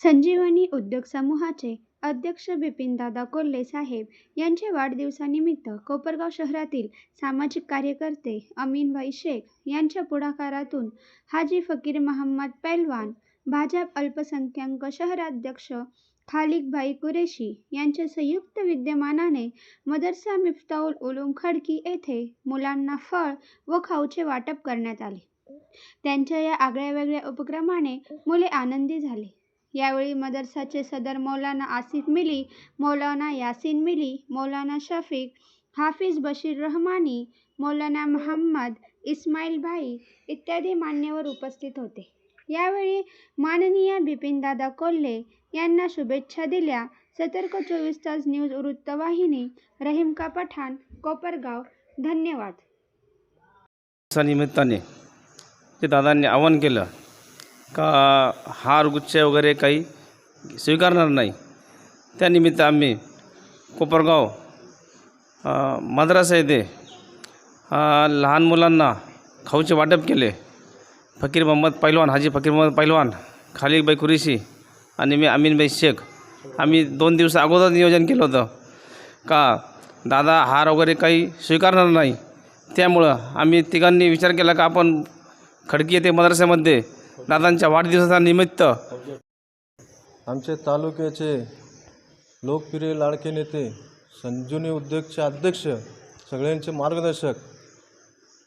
संजीवनी उद्योग समूहाचे अध्यक्ष बिपिनदादा कोल्हे साहेब यांच्या वाढदिवसानिमित्त कोपरगाव शहरातील सामाजिक कार्यकर्ते अमीनभाई शेख यांच्या पुढाकारातून हाजी फकीर महम्मद पैलवान भाजप अल्पसंख्याक शहराध्यक्ष खालिकभाई कुरेशी यांच्या संयुक्त विद्यमानाने मदरसा मिफ्ताउल उलूम खडकी येथे मुलांना फळ व खाऊचे वाटप करण्यात आले. त्यांच्या या आगळ्यावेगळ्या उपक्रमाने मुले आनंदी झाली. यावेळी मदरसाचे सदर मौलाना आसिफ मिली मौलाना यासीन मिली मौलाना शफीक हाफिज बशीर रहमानी मौलाना महम्मद इस्माईल भाई इत्यादी मान्यवर उपस्थित होते. यावेळी माननीय बिपिनदादा कोल्हे यांना शुभेच्छा दिल्या. सतर्क चोवीस तास न्यूज वृत्तवाहिनी रहीमका पठाण कोपरगाव. धन्यवाद. निमित्ताने ते दादांनी आवाहन केलं. का हार गुच्छे वगैरे काही स्वीकारणार नाही. त्यानिमित्त आम्ही कोपरगाव मद्रास मद्रासा येथे लहान मुलांना खाऊचे वाटप केले. फकीर मोहम्मद पैलवान हाजी फकीर मोहम्मद पैलवान खालिकबाई कुरेशी आणि मी अमीनबाई शेख. आम्ही दोन दिवस अगोदर नियोजन केलं होतं का दादा हार वगैरे काही स्वीकारणार नाही. त्यामुळं आम्ही तिघांनी विचार केला का आपण खडकी येथे मद्रसामध्ये दादांच्या वाढदिवसाचा निमित्त. आमचे तालुक्याचे लोकप्रिय लाडके नेते संजीवनी उद्योगचे अध्यक्ष सगळ्यांचे मार्गदर्शक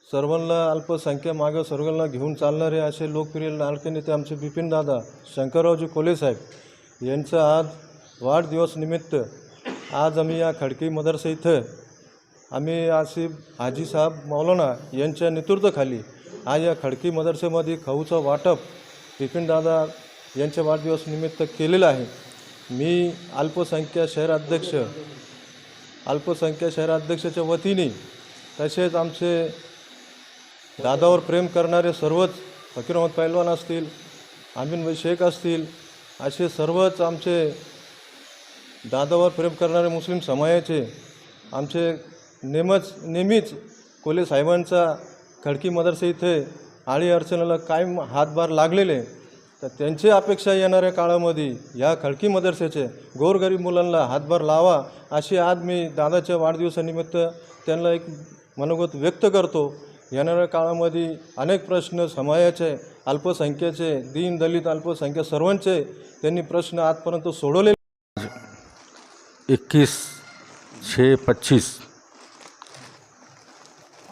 सर्वांना अल्पसंख्या मागं सर्वांना घेऊन चालणारे असे लोकप्रिय लाडके नेते आमचे बिपिनदादा शंकररावजी कोले साहेब यांचा आज वाढदिवस निमित्त आज आम्ही या खडकी मदरसा इथं आम्ही आसिफ हाजी साहेब मौलाना यांच्या नेतृत्वाखाली आज या खडकी मदरसेमध्ये खाऊचं वाटप बिपिनदादा यांच्या वाढदिवसनिमित्त केलेलं आहे. मी अल्पसंख्या शहराध्यक्ष अल्पसंख्या शहराध्यक्षाच्या वतीने तसेच आमचे दादावर प्रेम करणारे सर्वच फकीर अहमद पैलवान असतील आमीनभाई शेख असतील असे सर्वच आमचे दादावर प्रेम करणारे मुस्लिम समाजाचे आमचे नेमच नेहमीच कोले साहेबांचा खडकी मदरसा इथे आळी अडचणीला कायम हातभार लागलेले. तर त्यांची अपेक्षा येणाऱ्या काळामध्ये या खडकी मदरसेचे गोरगरीब मुलांना हातभार लावा अशी आज मी दादाच्या वाढदिवसानिमित्त त्यांना एक मनोगत व्यक्त करतो. येणाऱ्या काळामध्ये अनेक प्रश्न समाजाचे अल्पसंख्येचे दीन दलित अल्पसंख्या सर्वांचे त्यांनी प्रश्न आजपर्यंत सोडवले इक्कीस छः पच्चीस.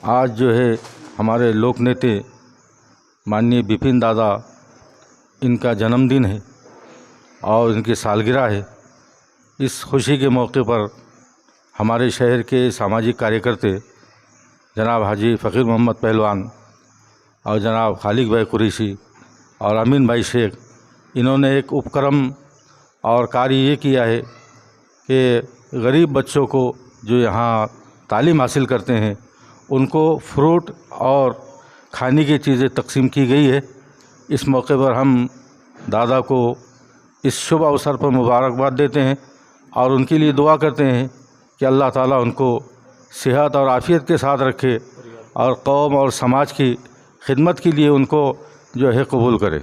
आज जो है हमारे लोक नेते माननीय बिपिन दादा, इनका जन्मदिन है और इनकी सालगिरह है। इस खुशी के मौके पर हमारे शहर के सामाजिक कार्यकर्ते जनाब हाजी फ़कीर मोहम्मद पहलवान और जनाब खालिक भाई कुरैशी और अमीन भाई शेख, इन्होंने एक उपक्रम और कार्य ये किया है कि गरीब बच्चों को जो यहाँ तालीम हासिल करते हैं ان کو فروٹ اور کھانے کی چیزیں تقسیم کی گئی ہے۔ اس موقع پر ہم دادا کو اس شبھ اوسر پر مبارکباد دیتے ہیں اور ان کے لیے دعا کرتے ہیں کہ اللہ تعالیٰ ان کو صحت اور عافیت کے ساتھ رکھے اور قوم اور سماج کی خدمت کے لیے ان کو جو ہے قبول کرے۔